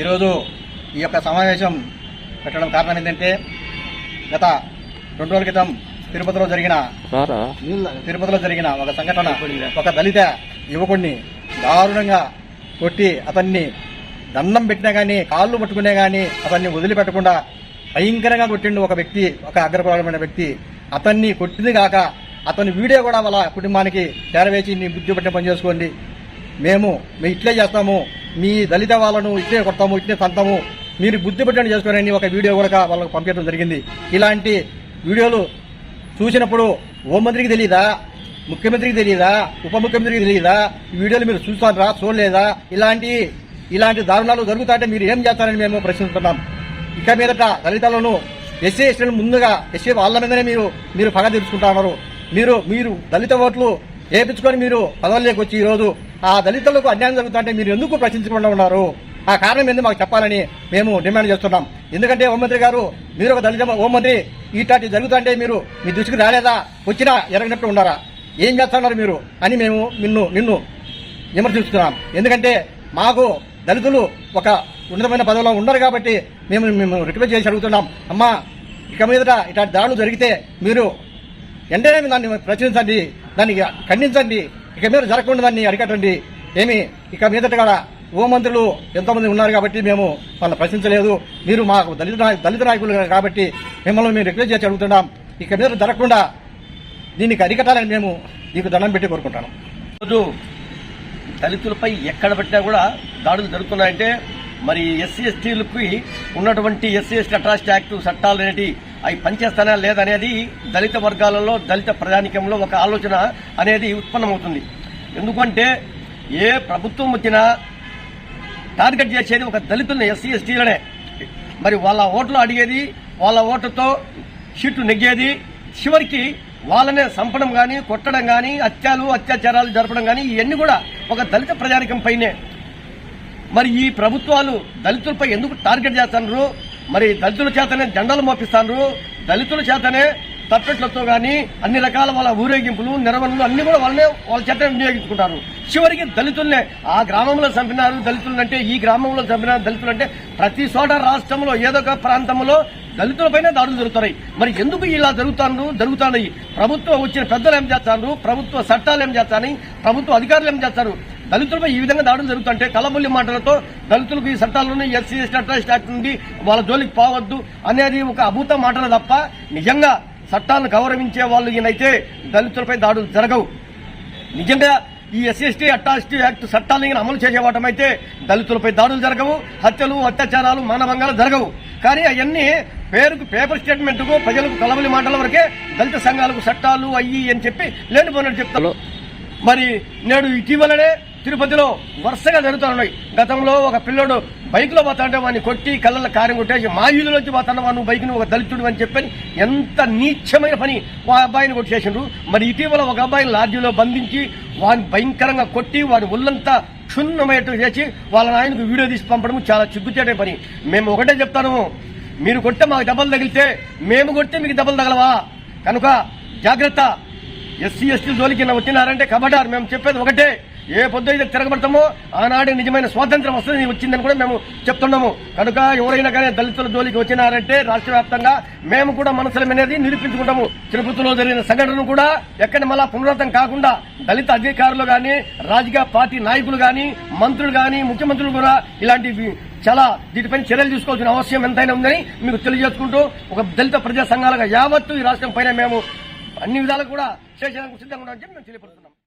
ఈరోజు ఈ యొక్క సమావేశం పెట్టడం కారణం ఏంటంటే గత రెండు రోజుల క్రితం తిరుపతిలో జరిగిన తిరుపతిలో జరిగిన ఒక సంఘటన ఒక దళిత యువకుడిని దారుణంగా కొట్టి అతన్ని దండం పెట్టినా గానీ కాళ్ళు పట్టుకునే గానీ అతన్ని వదిలిపెట్టకుండా భయంకరంగా కొట్టిండు ఒక వ్యక్తి ఒక అగ్రకులమైన వ్యక్తి. అతన్ని కొట్టింది కాక అతని వీడియో కూడా వాళ్ళ కుటుంబానికి చేరవేసి నీ బుద్ధి పట్టిన పని చేసుకోండి. మేము మేము ఇట్లే చేస్తాము. మీ దళిత వాళ్ళను ఇట్లే కొడతాము ఇట్లే తంతాము మీరు బుద్ధి పట్టని చేసుకోరని ఒక వీడియో కూడా వాళ్ళకు పంపించడం జరిగింది. ఇలాంటి వీడియోలు చూసినప్పుడు హోంమంత్రికి తెలియదా ముఖ్యమంత్రికి తెలియదా ఉప ముఖ్యమంత్రికి తెలియదా ఈ వీడియోలు మీరు చూస్తారా? చూడలేదా? ఇలాంటి ఇలాంటి దారుణాలు జరుగుతాయంటే మీరు ఏం చేస్తారని మేము ప్రశ్నిస్తున్నాం. ఇక మీదట దళితాలను ఎస్సీ ఎస్టీలను ముందుగా ఎస్సీ వాళ్ళ మీదనే మీరు మీరు పగ తీర్చుకుంటున్నారు మీరు మీరు దళిత ఓట్లు ఏపించుకొని మీరు పదవుల్లోకి వచ్చి ఈరోజు ఆ దళితులకు అన్యాయం జరుగుతుంటే మీరు ఎందుకు ప్రశ్నించకుండా ఉన్నారు? ఆ కారణం ఏంది మాకు చెప్పాలని మేము డిమాండ్ చేస్తున్నాం. ఎందుకంటే హోంమంత్రి గారు మీరు ఒక దళిత హోంమంత్రి ఇట్లాంటి జరుగుతుంటే మీరు మీ దృష్టికి రాలేదా? వచ్చినా ఎరగనట్టు ఉన్నారా? ఏం చేస్తున్నారు మీరు? అని మేము నిన్ను నిన్ను విమర్శిస్తున్నాం. ఎందుకంటే మాకు దళితులు ఒక ఉన్నతమైన పదవిలో ఉన్నారు కాబట్టి మేము మేము రిక్వెస్ట్ చేసి అడుగుతున్నాం. అమ్మా ఇక మీదట ఇట్లాంటి దాడులు జరిగితే మీరు వెంటనే దాన్ని ప్రచురించండి దాన్ని ఖండించండి ఇక మీద జరగకుండా దాన్ని అరికట్టండి. ఏమి ఇక మీదట కూడా హోంమంత్రులు ఎంతోమంది ఉన్నారు కాబట్టి మేము వాళ్ళని ప్రశ్నించలేదు. మీరు మాకు దళిత దళిత నాయకులు కాబట్టి మిమ్మల్ని మేము రిక్వెస్ట్ చేసి అడుగుతున్నాం. ఇక మీద జరగకుండా దీనికి అరికట్టాలని మేము నీకు దండం పెట్టి కోరుకుంటాను. ఈరోజు దళితులపై ఎక్కడ పెట్టినా కూడా దాడులు జరుగుతున్నాయంటే మరి ఎస్సీ ఎస్టీలకి ఉన్నటువంటి ఎస్సీ ఎస్టీ అట్రాసిటీ యాక్ట్ చట్టాలు అనేటి అవి పనిచేస్తానా లేదనేది దళిత వర్గాలలో దళిత ప్రజానికంలో ఒక ఆలోచన అనేది ఉత్పన్నమవుతుంది. ఎందుకంటే ఏ ప్రభుత్వం వచ్చినా టార్గెట్ చేసేది ఒక దళితుల్ని ఎస్సీ ఎస్టీలనే. మరి వాళ్ళ ఓట్లు అడిగేది వాళ్ళ ఓటుతో షీట్లు నెగ్గేది చివరికి వాళ్ళనే చంపడం కానీ కొట్టడం కానీ హత్యలు అత్యాచారాలు జరపడం కానీ ఇవన్నీ కూడా ఒక దళిత ప్రజానికం పైనే. మరి ఈ ప్రభుత్వాలు దళితులపై ఎందుకు టార్గెట్ చేస్తున్నారు మరి దళితుల చేతనే జెండాలు మోపిస్తాను దళితుల చేతనే తప్పెట్లతో కానీ అన్ని రకాల వాళ్ళ ఊరేగింపులు నిర్వహణలు అన్ని కూడా వాళ్ళనే వాళ్ళ చేత వినియోగించుకుంటారు. చివరికి దళితుల్నే ఆ గ్రామంలో చంపినారు. దళితులు అంటే ఈ గ్రామంలో చంపినారు. దళితులు అంటే ప్రతి చోట రాష్ట్రంలో ఏదో ఒక ప్రాంతంలో దళితులపైనే దాడులు జరుగుతున్నాయి. మరి ఎందుకు ఇలా జరుగుతాను జరుగుతున్నాయి. ప్రభుత్వం వచ్చిన పెద్దలు ఏం చేస్తారు ప్రభుత్వ చట్టాలు ఏం చేస్తాను ప్రభుత్వ అధికారులు ఏం చేస్తారు? దళితులపై ఈ విధంగా దాడులు జరుగుతుంటే కలబుల్లి మాటలతో దళితులకు ఈ చట్టాలను ఎస్సీ ఎస్టీ అట్రాసిటీ యాక్ట్ నుండి వాళ్ళ జోలికి పోవద్దు అనేది ఒక అభూత మాటలు తప్ప నిజంగా చట్టాలను గౌరవించే వాళ్ళు ఈయనైతే దళితులపై దాడులు జరగవు. నిజంగా ఈ ఎస్సీ ఎస్టీ అట్రాసిటీ యాక్ట్ చట్టాలను అమలు చేసేవాటం అయితే దళితులపై దాడులు జరగవు హత్యలు అత్యాచారాలు మానభంగాలు జరగవు. కానీ అవన్నీ పేరుకు పేపర్ స్టేట్మెంట్కు ప్రజలకు కలబలి మాటల వరకే దళిత సంఘాలకు చట్టాలు అయ్యి అని చెప్పి లేనిపోయినట్టు చెప్తారు. మరి నేడు ఇటీవలనే తిరుపతిలో వరుసగా జరుగుతున్నాయి గతంలో ఒక పిల్లడు బైక్లో పోతాంటే వాడిని కొట్టి కళ్ళ కారం కొట్టేసి మా నుంచి పోతాను వాడు బైక్ ఒక దళితుడు అని చెప్పని ఎంత నీచమైన పని ఆ అబ్బాయిని కొట్టేసిండ్రు మరి ఇటీవల ఒక అబ్బాయిని లాడ్జీలో బంధించి వాడిని భయంకరంగా కొట్టి వాడి ఒళ్ళంతా క్షుణ్ణమయ్యేట్టు చేసి వాళ్ళ నాయనకు వీడియో తీసి పంపడం చాలా చిగ్గుచేటే పని. మేము ఒకటే చెప్తాను మీరు కొట్టే మాకు దెబ్బలు తగిలితే మేము కొడితే మీకు దెబ్బలు తగలవా? కనుక జాగ్రత్త. ఎస్సీ ఎస్టీ జోలికి నా వచ్చినారంటే కబడారు మేము చెప్పేది ఒకటే. ఏ పొద్దు అయితే తిరగబడతామో ఆనాడే నిజమైన స్వాతంత్రం వస్తుంది వచ్చిందని కూడా మేము చెప్తున్నాము. కనుక ఎవరైనా కానీ దళితుల జోలికి వచ్చినారంటే రాష్ట్ర వ్యాప్తంగా మేము కూడా మనసులం అనేది నిరూపించుకుంటాము. తిరుపతిలో జరిగిన సంఘటన కూడా ఎక్కడ మళ్ళా పునరావృతం కాకుండా దళిత అధికారులు కానీ రాజకీయ పార్టీ నాయకులు కానీ మంత్రులు కానీ ముఖ్యమంత్రులు కూడా ఇలాంటి చాలా దీనిపైన చర్యలు తీసుకోవాల్సిన అవసరం ఎంతైనా ఉందని మీకు తెలియజేసుకుంటూ ఒక దళిత ప్రజా సంఘాలుగా యావత్తు ఈ రాష్ట్రం పైన మేము అన్ని విధాలు కూడా చేసేందుకు సిద్ధంగా ఉన్నామని చెప్పి మేము తెలియపడుతున్నాం